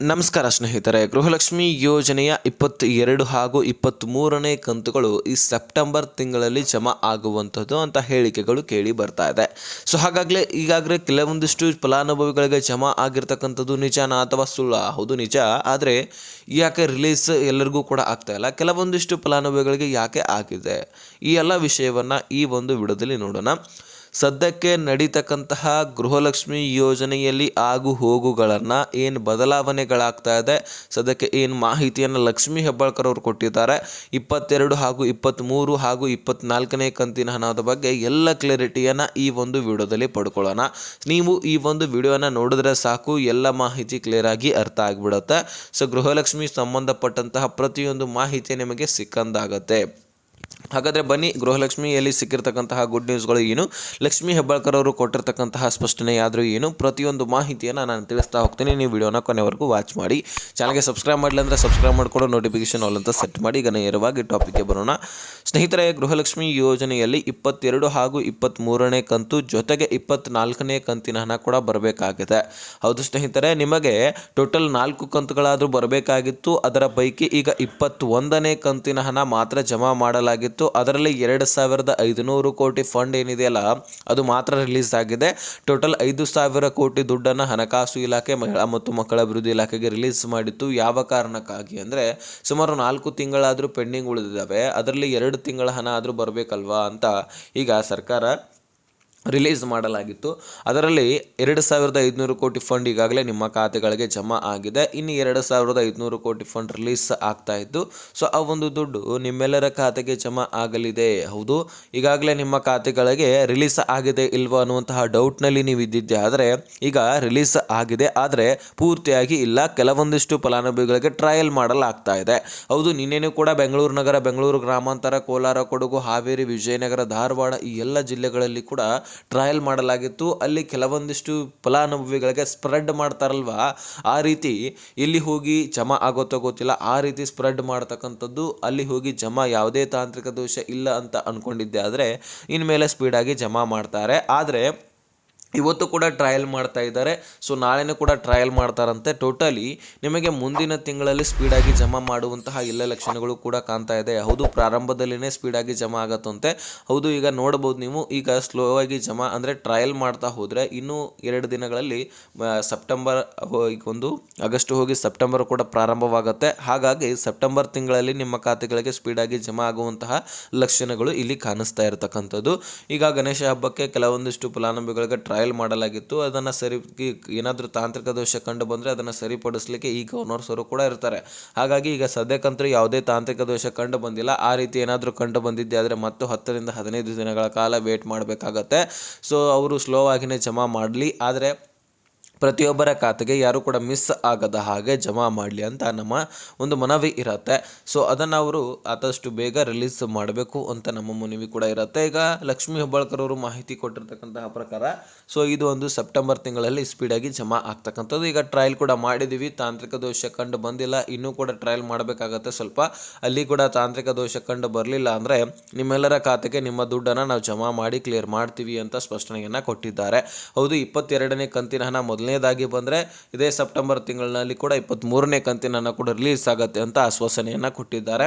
ನಮಸ್ಕಾರ ಸ್ನೇಹಿತರೆ, ಗೃಹಲಕ್ಷ್ಮಿ ಯೋಜನೆಯ ಇಪ್ಪತ್ತ ಎರಡು ಹಾಗೂ ಇಪ್ಪತ್ತ್ಮೂರನೇ ಕಂತುಗಳು ಈ ಸೆಪ್ಟೆಂಬರ್ ತಿಂಗಳಲ್ಲಿ ಜಮಾ ಆಗುವಂಥದ್ದು ಅಂತ ಹೇಳಿಕೆಗಳು ಕೇಳಿ ಬರ್ತಾ ಇದೆ. ಸೊ ಹಾಗಾಗಲೇ ಈಗಾಗಲೇ ಕೆಲವೊಂದಿಷ್ಟು ಫಲಾನುಭವಿಗಳಿಗೆ ಜಮಾ ಆಗಿರ್ತಕ್ಕಂಥದ್ದು ನಿಜನಾ ಅಥವಾ ಸುಳ್ಳ? ಹೌದು ನಿಜ. ಆದರೆ ಯಾಕೆ ರಿಲೀಸ್ ಎಲ್ಲರಿಗೂ ಕೂಡ ಆಗ್ತಾ ಇಲ್ಲ? ಕೆಲವೊಂದಿಷ್ಟು ಫಲಾನುಭವಿಗಳಿಗೆ ಯಾಕೆ ಆಗಿದೆ? ಈ ಎಲ್ಲ ವಿಷಯವನ್ನು ಈ ಒಂದು ವಿಡಿಯೋದಲ್ಲಿ ನೋಡೋಣ. ಸದ್ಯಕ್ಕೆ ನಡೀತಕ್ಕಂತಹ ಗೃಹಲಕ್ಷ್ಮಿ ಯೋಜನೆಯಲ್ಲಿ ಆಗು ಹೋಗುಗಳನ್ನು ಏನು ಬದಲಾವಣೆಗಳಾಗ್ತಾ ಇದೆ, ಸದ್ಯಕ್ಕೆ ಏನು ಮಾಹಿತಿಯನ್ನು ಲಕ್ಷ್ಮೀ ಹೆಬ್ಬಾಳ್ಕರ್ ಅವರು ಕೊಟ್ಟಿದ್ದಾರೆ. ಇಪ್ಪತ್ತೆರಡು ಹಾಗೂ ಇಪ್ಪತ್ತ್ಮೂರು ಹಾಗೂ ಇಪ್ಪತ್ನಾಲ್ಕನೇ ಕಂತಿನ ಹಣದ ಬಗ್ಗೆ ಎಲ್ಲ ಕ್ಲಾರಿಟಿಯನ್ನು ಈ ಒಂದು ವಿಡಿಯೋದಲ್ಲಿ ಪಡ್ಕೊಳ್ಳೋಣ. ನೀವು ಈ ಒಂದು ವಿಡಿಯೋನ ನೋಡಿದ್ರೆ ಸಾಕು, ಎಲ್ಲ ಮಾಹಿತಿ ಕ್ಲಿಯರ್ ಆಗಿ ಅರ್ಥ ಆಗಿಬಿಡುತ್ತೆ. ಸೊ ಗೃಹಲಕ್ಷ್ಮಿ ಸಂಬಂಧಪಟ್ಟಂತಹ ಪ್ರತಿಯೊಂದು ಮಾಹಿತಿ ನಿಮಗೆ ಸಿಕ್ಕಂದಾಗತ್ತೆ ಹಾಗಾದರೆ ಬನ್ನಿ, ಗೃಹಲಕ್ಷ್ಮಿಯಲ್ಲಿ ಸಿಕ್ಕಿರ್ತಕ್ಕಂತಹ ಗುಡ್ ನ್ಯೂಸ್ಗಳು ಏನು? ಲಕ್ಷ್ಮೀ ಹೆಬ್ಬಾಳ್ಕರ್ ಅವರು ಕೊಟ್ಟಿರ್ತಕ್ಕಂತಹ ಸ್ಪಷ್ಟನೆ ಆದರೂ ಏನು? ಪ್ರತಿಯೊಂದು ಮಾಹಿತಿಯನ್ನು ನಾನು ತಿಳಿಸ್ತಾ ಹೋಗ್ತೀನಿ. ನೀವು ವಿಡಿಯೋನ ಕೊನೆವರೆಗೂ ವಾಚ್ ಮಾಡಿ. ಚಾನಲ್ಗೆ ಸಬ್ಸ್ಕ್ರೈಬ್ ಮಾಡಲಿ ಅಂದರೆ ಸಬ್ಸ್ಕ್ರೈಬ್ ಮಾಡಿಕೊಂಡು ನೋಟಿಫಿಕೇಶನ್ ಆಲ್ ಅಂತ ಸೆಟ್ ಮಾಡಿ. ಈಗ ನೇರವಾಗಿ ಟಾಪಿಕ್ಗೆ ಬರೋಣ. ಸ್ನೇಹಿತರೆ, ಗೃಹಲಕ್ಷ್ಮಿ ಯೋಜನೆಯಲ್ಲಿ ಇಪ್ಪತ್ತೆರಡು ಹಾಗೂ ಇಪ್ಪತ್ತ್ಮೂರನೇ ಕಂತು ಜೊತೆಗೆ ಇಪ್ಪತ್ತ್ನಾಲ್ಕನೇ ಕಂತಿನ ಹಣ ಕೂಡ ಬರಬೇಕಾಗಿದೆ. ಹೌದು ಸ್ನೇಹಿತರೆ, ನಿಮಗೆ ಟೋಟಲ್ ನಾಲ್ಕು ಕಂತುಗಳಾದರೂ ಬರಬೇಕಾಗಿತ್ತು. ಅದರ ಪೈಕಿ ಈಗ ಇಪ್ಪತ್ತೊಂದನೇ ಕಂತಿನ ಹಣ ಮಾತ್ರ ಜಮಾ ಮಾಡಲಾಗಿತ್ತು ಅದರಲ್ಲಿ ಎರಡು ಸಾವಿರದ ಐದುನೂರು ಕೋಟಿ ಫಂಡ್ ಏನಿದೆಯಲ್ಲ, ಅದು ಮಾತ್ರ ರಿಲೀಸ್ ಆಗಿದೆ. ಟೋಟಲ್ ಐದು ಸಾವಿರ ಕೋಟಿ ದುಡ್ಡನ್ನು ಹಣಕಾಸು ಇಲಾಖೆ ಮಹಿಳಾ ಮತ್ತು ಮಕ್ಕಳ ಅಭಿವೃದ್ಧಿ ಇಲಾಖೆಗೆ ರಿಲೀಸ್ ಮಾಡಿತ್ತು. ಯಾವ ಕಾರಣಕ್ಕಾಗಿ ಅಂದರೆ, ಸುಮಾರು ನಾಲ್ಕು ತಿಂಗಳಾದರೂ ಪೆಂಡಿಂಗ್ ಉಳಿದಿದ್ದಾವೆ. ಅದರಲ್ಲಿ ಎರಡು ತಿಂಗಳ ಹಣ ಆದರೂ ಬರಬೇಕಲ್ವಾ ಅಂತ ಈಗ ಸರ್ಕಾರ ರಿಲೀಸ್ ಮಾಡಲಾಗಿತ್ತು. ಅದರಲ್ಲಿ ಎರಡು ಸಾವಿರದ ಐದುನೂರು ಕೋಟಿ ಫಂಡ್ ಈಗಾಗಲೇ ನಿಮ್ಮ ಖಾತೆಗಳಿಗೆ ಜಮಾ ಆಗಿದೆ. ಇನ್ನು ಎರಡು ಸಾವಿರದ ಐದುನೂರು ಕೋಟಿ ಫಂಡ್ ರಿಲೀಸ್ ಆಗ್ತಾ ಇತ್ತು ಸೊ ಆ ಒಂದು ದುಡ್ಡು ನಿಮ್ಮೆಲ್ಲರ ಖಾತೆಗೆ ಜಮಾ ಆಗಲಿದೆ. ಹೌದು, ಈಗಾಗಲೇ ನಿಮ್ಮ ಖಾತೆಗಳಿಗೆ ರಿಲೀಸ್ ಆಗಿದೆ ಇಲ್ವಾ ಅನ್ನುವಂತಹ ಡೌಟ್ನಲ್ಲಿ ನೀವು ಇದ್ದಿದ್ದೆ. ಆದರೆ ಈಗ ರಿಲೀಸ್ ಆಗಿದೆ. ಆದರೆ ಪೂರ್ತಿಯಾಗಿ ಇಲ್ಲ. ಕೆಲವೊಂದಿಷ್ಟು ಫಲಾನುಭವಿಗಳಿಗೆ ಟ್ರಯಲ್ ಮಾಡಲಾಗ್ತಾ ಇದೆ. ಹೌದು, ನಿನ್ನೆನೂ ಕೂಡ ಬೆಂಗಳೂರು ನಗರ, ಬೆಂಗಳೂರು ಗ್ರಾಮಾಂತರ, ಕೋಲಾರ, ಕೊಡಗು, ಹಾವೇರಿ, ವಿಜಯನಗರ, ಧಾರವಾಡ ಈ ಎಲ್ಲ ಜಿಲ್ಲೆಗಳಲ್ಲಿ ಕೂಡ ಟ್ರಯಲ್ ಮಾಡಲಾಗಿತ್ತು. ಅಲ್ಲಿ ಕೆಲವೊಂದಿಷ್ಟು ಫಲಾನುಭವಿಗಳಿಗೆ ಸ್ಪ್ರೆಡ್ ಮಾಡ್ತಾರಲ್ವ? ಆ ರೀತಿ ಇಲ್ಲಿ ಹೋಗಿ ಜಮಾ ಆಗುತ್ತೋ ಗೊತ್ತಿಲ್ಲ. ಆ ರೀತಿ ಸ್ಪ್ರೆಡ್ ಮಾಡ್ತಕ್ಕಂಥದ್ದು ಅಲ್ಲಿ ಹೋಗಿ ಜಮಾ ಯಾವುದೇ ತಾಂತ್ರಿಕ ದೋಷ ಇಲ್ಲ ಅಂತ ಅಂದ್ಕೊಂಡಿದ್ದೆ ಆದರೆ ಇನ್ಮೇಲೆ ಸ್ಪೀಡಾಗಿ ಜಮಾ ಮಾಡ್ತಾರೆ. ಆದರೆ ಇವತ್ತು ಕೂಡ ಟ್ರಯಲ್ ಮಾಡ್ತಾ ಇದ್ದಾರೆ. ಸೊ ನಾಳೆನೂ ಕೂಡ ಟ್ರಯಲ್ ಮಾಡ್ತಾರಂತೆ. ಟೋಟಲಿ ನಿಮಗೆ ಮುಂದಿನ ತಿಂಗಳಲ್ಲಿ ಸ್ಪೀಡಾಗಿ ಜಮಾ ಮಾಡುವಂತಹ ಎಲ್ಲ ಲಕ್ಷಣಗಳು ಕೂಡ ಕಾಣ್ತಾ ಇದೆ. ಹೌದು, ಪ್ರಾರಂಭದಲ್ಲಿನೇ ಸ್ಪೀಡಾಗಿ ಜಮಾ ಆಗತ್ತಂತೆ. ಹೌದು, ಈಗ ನೋಡ್ಬೋದು ನೀವು. ಈಗ ಸ್ಲೋ ಆಗಿ ಜಮಾ ಅಂದರೆ ಟ್ರಯಲ್ ಮಾಡ್ತಾ ಹೋದರೆ ಇನ್ನೂ ಎರಡು ದಿನಗಳಲ್ಲಿ ಸೆಪ್ಟೆಂಬರ್ ಒಂದು ಆಗಸ್ಟ್ ಹೋಗಿ ಸೆಪ್ಟೆಂಬರ್ ಕೂಡ ಪ್ರಾರಂಭವಾಗುತ್ತೆ. ಹಾಗಾಗಿ ಸೆಪ್ಟೆಂಬರ್ ತಿಂಗಳಲ್ಲಿ ನಿಮ್ಮ ಖಾತೆಗಳಿಗೆ ಸ್ಪೀಡಾಗಿ ಜಮಾ ಆಗುವಂತಹ ಲಕ್ಷಣಗಳು ಇಲ್ಲಿ ಕಾಣಿಸ್ತಾ ಇರತಕ್ಕಂಥದ್ದು. ಈಗ ಗಣೇಶ ಹಬ್ಬಕ್ಕೆ ಕೆಲವೊಂದಿಷ್ಟು ಫಲಾನುಭವಿಗಳಿಗೆ ಟ್ರಯಲ್ ಮಾಡಲಾಗಿತ್ತು. ಅದನ್ನು ಸರಿ ಏನಾದರೂ ತಾಂತ್ರಿಕ ದೋಷ ಕಂಡು ಬಂದರೆ ಅದನ್ನು ಸರಿಪಡಿಸಲಿಕ್ಕೆ ಈ ಗವರ್ನರ್ಸರು ಕೂಡ ಇರ್ತಾರೆ. ಹಾಗಾಗಿ ಈಗ ಸದ್ಯಕ್ಕಂತೂ ಯಾವುದೇ ತಾಂತ್ರಿಕ ದೋಷ ಕಂಡು ಬಂದಿಲ್ಲ. ಆ ರೀತಿ ಏನಾದರೂ ಕಂಡು ಬಂದಿದ್ದೆ ಆದರೆ ಮತ್ತು ಹತ್ತರಿಂದ ಹದಿನೈದು ದಿನಗಳ ಕಾಲ ವೇಟ್ ಮಾಡಬೇಕಾಗತ್ತೆ. ಸೊ ಅವರು ಸ್ಲೋ ಆಗಿನೇ ಜಮಾ ಮಾಡಲಿ. ಆದರೆ ಪ್ರತಿಯೊಬ್ಬರ ಖಾತೆಗೆ ಯಾರು ಕೂಡ ಮಿಸ್ ಆಗದ ಹಾಗೆ ಜಮಾ ಮಾಡಲಿ ಅಂತ ನಮ್ಮ ಒಂದು ಮನವಿ ಇರುತ್ತೆ. ಸೊ ಅದನ್ನು ಅವರು ಆದಷ್ಟು ಬೇಗ ರಿಲೀಸ್ ಮಾಡಬೇಕು ಅಂತ ನಮ್ಮ ಮನವಿ ಕೂಡ ಇರುತ್ತೆ. ಈಗ ಲಕ್ಷ್ಮೀ ಹೆಬ್ಬಾಳ್ಕರ್ ಅವರು ಮಾಹಿತಿ ಕೊಟ್ಟಿರ್ತಕ್ಕಂತಹ ಪ್ರಕಾರ ಸೊ ಇದು ಒಂದು ಸೆಪ್ಟೆಂಬರ್ ತಿಂಗಳಲ್ಲಿ ಸ್ಪೀಡಾಗಿ ಜಮಾ ಆಗ್ತಕ್ಕಂಥದ್ದು. ಈಗ ಟ್ರಯಲ್ ಕೂಡ ಮಾಡಿದ್ದೀವಿ ತಾಂತ್ರಿಕ ದೋಷ ಕಂಡು ಬಂದಿಲ್ಲ. ಇನ್ನೂ ಕೂಡ ಟ್ರಯಲ್ ಮಾಡಬೇಕಾಗತ್ತೆ ಸ್ವಲ್ಪ. ಅಲ್ಲಿ ಕೂಡ ತಾಂತ್ರಿಕ ದೋಷ ಕಂಡು ಬರಲಿಲ್ಲ ಅಂದರೆ ನಿಮ್ಮೆಲ್ಲರ ಖಾತೆಗೆ ನಿಮ್ಮ ದುಡ್ಡನ್ನು ನಾವು ಜಮಾ ಮಾಡಿ ಕ್ಲಿಯರ್ ಮಾಡ್ತೀವಿ ಅಂತ ಸ್ಪಷ್ಟನೆಯನ್ನು ಕೊಟ್ಟಿದ್ದಾರೆ. ಹೌದು, ಇಪ್ಪತ್ತೆರಡನೇ ಕಂತಿನ ಹಣ ಮೊದಲನೇದಾಗಿ ಬಂದರೆ ಇದೇ ಸೆಪ್ಟೆಂಬರ್ ತಿಂಗಳಿನಲ್ಲಿ ಕೂಡ ಇಪ್ಪತ್ತ್ಮೂರನೇ ಕಂತಿನ ಕೂಡ ರಿಲೀಸ್ ಆಗುತ್ತೆ ಅಂತ ಆಶ್ವಾಸನೆಯನ್ನು ಕೊಟ್ಟಿದ್ದಾರೆ.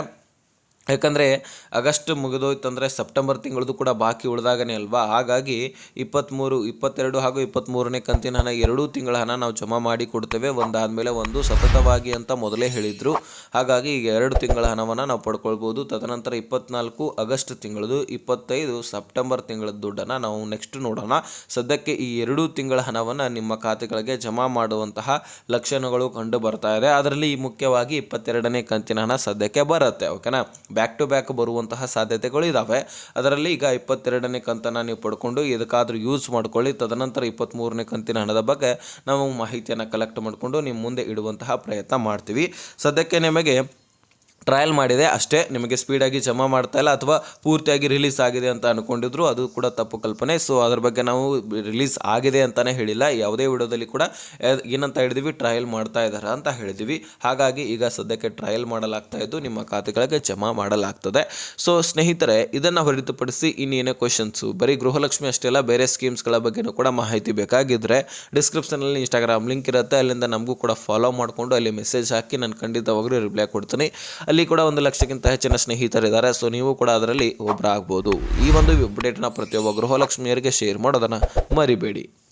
ಯಾಕಂದರೆ ಆಗಸ್ಟ್ ಮುಗಿದೋಯ್ತಂದರೆ ಸೆಪ್ಟೆಂಬರ್ ತಿಂಗಳದು ಕೂಡ ಬಾಕಿ ಉಳಿದಾಗನೇ ಅಲ್ವಾ? ಹಾಗಾಗಿ ಇಪ್ಪತ್ತ್ಮೂರು ಇಪ್ಪತ್ತೆರಡು ಹಾಗೂ ಇಪ್ಪತ್ತ್ಮೂರನೇ ಕಂತಿನ ಹಣ ಎರಡೂ ತಿಂಗಳ ಹಣ ನಾವು ಜಮಾ ಮಾಡಿ ಕೊಡ್ತೇವೆ. ಒಂದಾದಮೇಲೆ ಒಂದು ಸತತವಾಗಿ ಅಂತ ಮೊದಲೇ ಹೇಳಿದರು. ಹಾಗಾಗಿ ಈಗ ಎರಡು ತಿಂಗಳ ಹಣವನ್ನು ನಾವು ಪಡ್ಕೊಳ್ಬೋದು. ತದನಂತರ ಇಪ್ಪತ್ನಾಲ್ಕು ಆಗಸ್ಟ್ ತಿಂಗಳದು ಇಪ್ಪತ್ತೈದು ಸೆಪ್ಟೆಂಬರ್ ತಿಂಗಳ ದುಡ್ಡನ್ನು ನಾವು ನೆಕ್ಸ್ಟ್ ನೋಡೋಣ. ಸದ್ಯಕ್ಕೆ ಈ ಎರಡೂ ತಿಂಗಳ ಹಣವನ್ನು ನಿಮ್ಮ ಖಾತೆಗಳಿಗೆ ಜಮಾ ಮಾಡುವಂತಹ ಲಕ್ಷಣಗಳು ಕಂಡು ಬರ್ತಾ ಇದೆ. ಅದರಲ್ಲಿ ಮುಖ್ಯವಾಗಿ ಇಪ್ಪತ್ತೆರಡನೇ ಕಂತಿನ ಹಣ ಸದ್ಯಕ್ಕೆ ಬರುತ್ತೆ ಓಕೆನಾ ಬ್ಯಾಕ್ ಟು ಬ್ಯಾಕ್ ಬರುವಂತಹ ಸಾಧ್ಯತೆಗಳು ಇದ್ದಾವೆ ಅದರಲ್ಲಿ ಈಗ ಇಪ್ಪತ್ತೆರಡನೇ ಕಂತನ್ನು ನೀವು ಪಡ್ಕೊಂಡು ಇದಕ್ಕಾದರೂ ಯೂಸ್ ಮಾಡ್ಕೊಳ್ಳಿ. ತದನಂತರ ಇಪ್ಪತ್ತ್ಮೂರನೇ ಕಂತಿನ ಹಣದ ಬಗ್ಗೆ ನಾವು ಮಾಹಿತಿಯನ್ನು ಕಲೆಕ್ಟ್ ಮಾಡಿಕೊಂಡು ನಿಮ್ಮ ಮುಂದೆ ಇಡುವಂತಹ ಪ್ರಯತ್ನ ಮಾಡ್ತೀವಿ. ಸದ್ಯಕ್ಕೆ ನಿಮಗೆ ಟ್ರಯಲ್ ಮಾಡಿದೆ, ಅಷ್ಟೇ ನಿಮಗೆ ಸ್ಪೀಡಾಗಿ ಜಮಾ ಮಾಡ್ತಾ ಇಲ್ಲ ಅಥವಾ ಪೂರ್ತಿಯಾಗಿ ರಿಲೀಸ್ ಆಗಿದೆ ಅಂತ ಅಂದ್ಕೊಂಡಿದ್ರು ಅದು ಕೂಡ ತಪ್ಪು ಕಲ್ಪನೆ. ಸೊ ಅದ್ರ ಬಗ್ಗೆ ನಾವು ರಿಲೀಸ್ ಆಗಿದೆ ಅಂತಲೇ ಹೇಳಿಲ್ಲ. ಯಾವುದೇ ವಿಡಿಯೋದಲ್ಲಿ ಕೂಡ ಏನಂತ ಹೇಳಿದ್ವಿ ಟ್ರಯಲ್ ಮಾಡ್ತಾ ಇದ್ದಾರೆ ಅಂತ ಹೇಳಿದ್ವಿ. ಹಾಗಾಗಿ ಈಗ ಸದ್ಯಕ್ಕೆ ಟ್ರಯಲ್ ಮಾಡಲಾಗ್ತಾ ಇದ್ದು, ನಿಮ್ಮ ಖಾತೆಗಳಿಗೆ ಜಮಾ ಮಾಡಲಾಗ್ತದೆ. ಸೊ ಸ್ನೇಹಿತರೆ, ಇದನ್ನು ಹೊರತುಪಡಿಸಿ ಇನ್ನೇನೇ ಕ್ವಶನ್ಸು ಬರೀ ಗೃಹಲಕ್ಷ್ಮಿ ಅಷ್ಟೇ ಅಲ್ಲ, ಬೇರೆ ಸ್ಕೀಮ್ಸ್ಗಳ ಬಗ್ಗೆನೂ ಕೂಡ ಮಾಹಿತಿ ಬೇಕಾಗಿದ್ದರೆ ಡಿಸ್ಕ್ರಿಪ್ಷನಲ್ಲಿ ಇನ್ಸ್ಟಾಗ್ರಾಮ್ ಲಿಂಕ್ ಇರುತ್ತೆ. ಅಲ್ಲಿಂದ ನಮಗೂ ಕೂಡ ಫಾಲೋ ಮಾಡಿಕೊಂಡು ಅಲ್ಲಿ ಮೆಸೇಜ್ ಹಾಕಿ, ನಾನು ಖಂಡಿತವಾಗ್ಲೂ ರಿಪ್ಲೈ ಕೊಡ್ತೀನಿ. ಅಲ್ಲಿ ಕೂಡ ಒಂದು ಲಕ್ಷಕ್ಕಿಂತ ಹೆಚ್ಚಿನ ಸ್ನೇಹಿತರಿದ್ದಾರೆ ಸೊ ನೀವು ಕೂಡ ಅದರಲ್ಲಿ ಒಬ್ಬರಾಗ್ಬೋದು ಈ ಒಂದು ಅಪ್ಡೇಟ್ನ ಪ್ರತಿಯೊಬ್ಬ ಗೃಹಲಕ್ಷ್ಮಿಯರಿಗೆ ಶೇರ್ ಮಾಡೋದನ್ನು ಮರಿಬೇಡಿ.